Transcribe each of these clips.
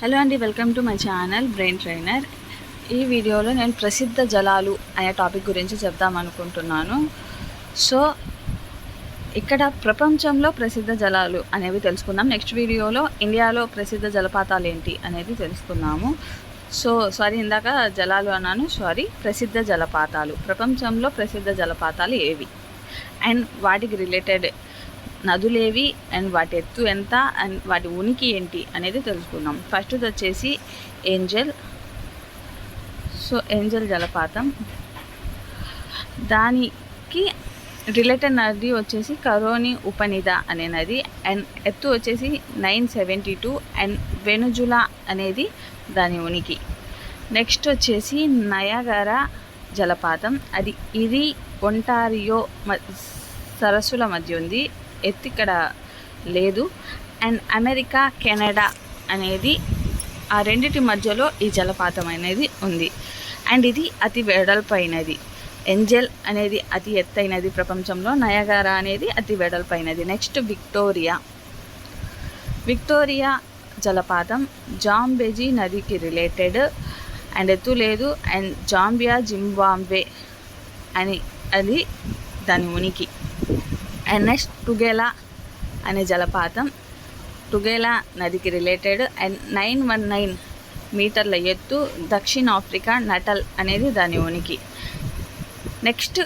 Hello అండి welcome to my channel brain trainer ఈ వీడియోలో నేను ప్రసిద్ధ జలాలు అనే టాపిక్ గురించి చెప్దాం అనుకుంటున్నాను. సో ఇక్కడ ప్రపంచంలో ప్రసిద్ధ జలాలు అనేవి తెలుసుకుందాం. నెక్స్ట్ వీడియోలో ఇండియాలో ప్రసిద్ధ జలపాతాలు ఏంటి అనేది తెలుసుకుందాము. సో సారీ ఇందాక జలాలు అన్నాను. సారీ ప్రసిద్ధ జలపాతాలు. ప్రపంచంలో ప్రసిద్ధ జలపాతాలు ఏవి? అండ్ వాటికి రిలేటెడ్ నదులేవి అండ్ వాటి ఎత్తు ఎంత అండ్ వాటి ఉనికి ఏంటి అనేది తెలుసుకుందాం. ఫస్ట్ వచ్చేసి ఏంజల్. సో ఏంజల్ జలపాతం. దానికి రిలేటెడ్ నది వచ్చేసి కరోని ఉపనిద అనే నది అండ్ ఎత్తు వచ్చేసి nine seventy two and Venezuela అనేది దాని ఉనికి. నెక్స్ట్ వచ్చేసి నయగర జలపాతం. అది ఇది ఒంటారియో మ- సరస్సుల మధ్య ఉంది. ఎత్తు ఇక్కడ లేదు. అండ్ అమెరికా కెనడా అనేది ఆ రెండిటి మధ్యలో ఈ జలపాతం అనేది ఉంది. అండ్ ఇది అతి వెడల్పైనది. ఎంజెల్ అనేది అతి ఎత్తైనది ప్రపంచంలో. నయగారా అనేది అతి వెడల్పైనది. Next Victoria. విక్టోరియా జలపాతం జాంబెజీ నదికి రిలేటెడ్ అండ్ ఎత్తు లేదు. అండ్ జాంబియా జింబాంబే అని అది దాని ఉనికి. అండ్ నెక్స్ట్ టుగెలా అనే జలపాతం. టుగేలా నదికి related and nine one nine మీటర్ల ఎత్తు దక్షిణ ఆఫ్రికా నటల్ అనేది దాని ఉనికి. నెక్స్ట్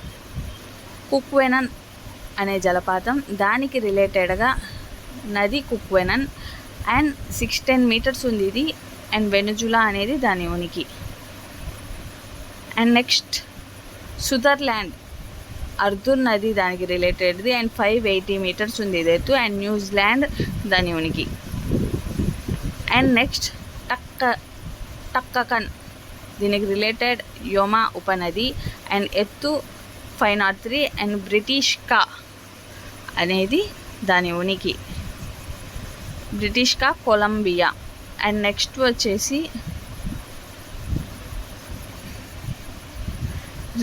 కుక్వెనన్ అనే జలపాతం దానికి రిలేటెడ్గా నది Kukenan and six ten metres ఉంది ఇది అండ్ వెనుజులా అనేది దాని ఉనికి. అండ్ నెక్స్ట్ సుదర్లాండ్ అర్దుర్ నది దానికి రిలేటెడ్ది అండ్ ఫైవ్ ఎయిటీ మీటర్స్ ఉంది ఇది ఎత్తు అండ్ న్యూజిలాండ్ దాని ఉనికి. అండ్ నెక్స్ట్ టక్క టక్కకన్ దీనికి రిలేటెడ్ యోమా ఉపనది అండ్ ఎత్తు five naught three and British కా అనేది దాని ఉనికి. బ్రిటిష్ కా కొలంబియా అండ్ నెక్స్ట్ వచ్చేసి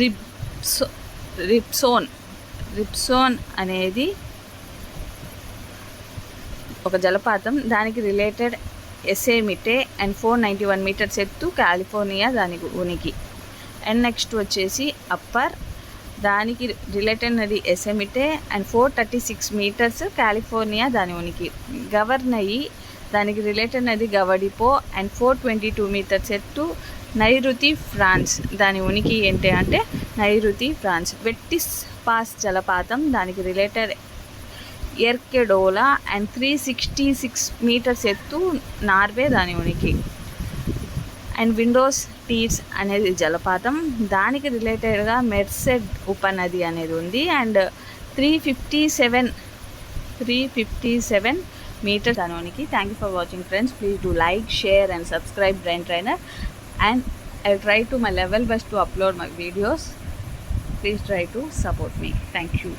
రిబ్స్ రిప్సోన్ రిప్సోన్ అనేది ఒక జలపాతం. దానికి related ఎస్ఏమిటే and four ninety one metres ఎత్తు కాలిఫోర్నియా దాని ఉనికి. అండ్ నెక్స్ట్ వచ్చేసి అప్పర్. దానికి రిలేటెడ్ నది ఎస్ఎమిటే and four thirty six metres California దాని ఉనికి. గవర్నయి దానికి రిలేటెడ్ నది గవడిపో and four twenty two metres ఎత్తు నైరుతి ఫ్రాన్స్ దాని ఉనికి ఏంటి అంటే నైరుతి ఫ్రాన్స్ వెట్టిస్ పాస్ జలపాతం దానికి related ఎర్కెడోలా and three sixty six metres ఎత్తు నార్వే దాని ఉనికి అండ్ విండోస్ టీర్స్ అనేది జలపాతం. దానికి రిలేటెడ్గా మెర్సెడ్ ఉపనది అనేది ఉంది. And three fifty seven three fifty seven metre దానికి thank you for watching friends please do like share and subscribe brain trainer and I'll try to my level best to upload my videos. Please try to support me. Thank you.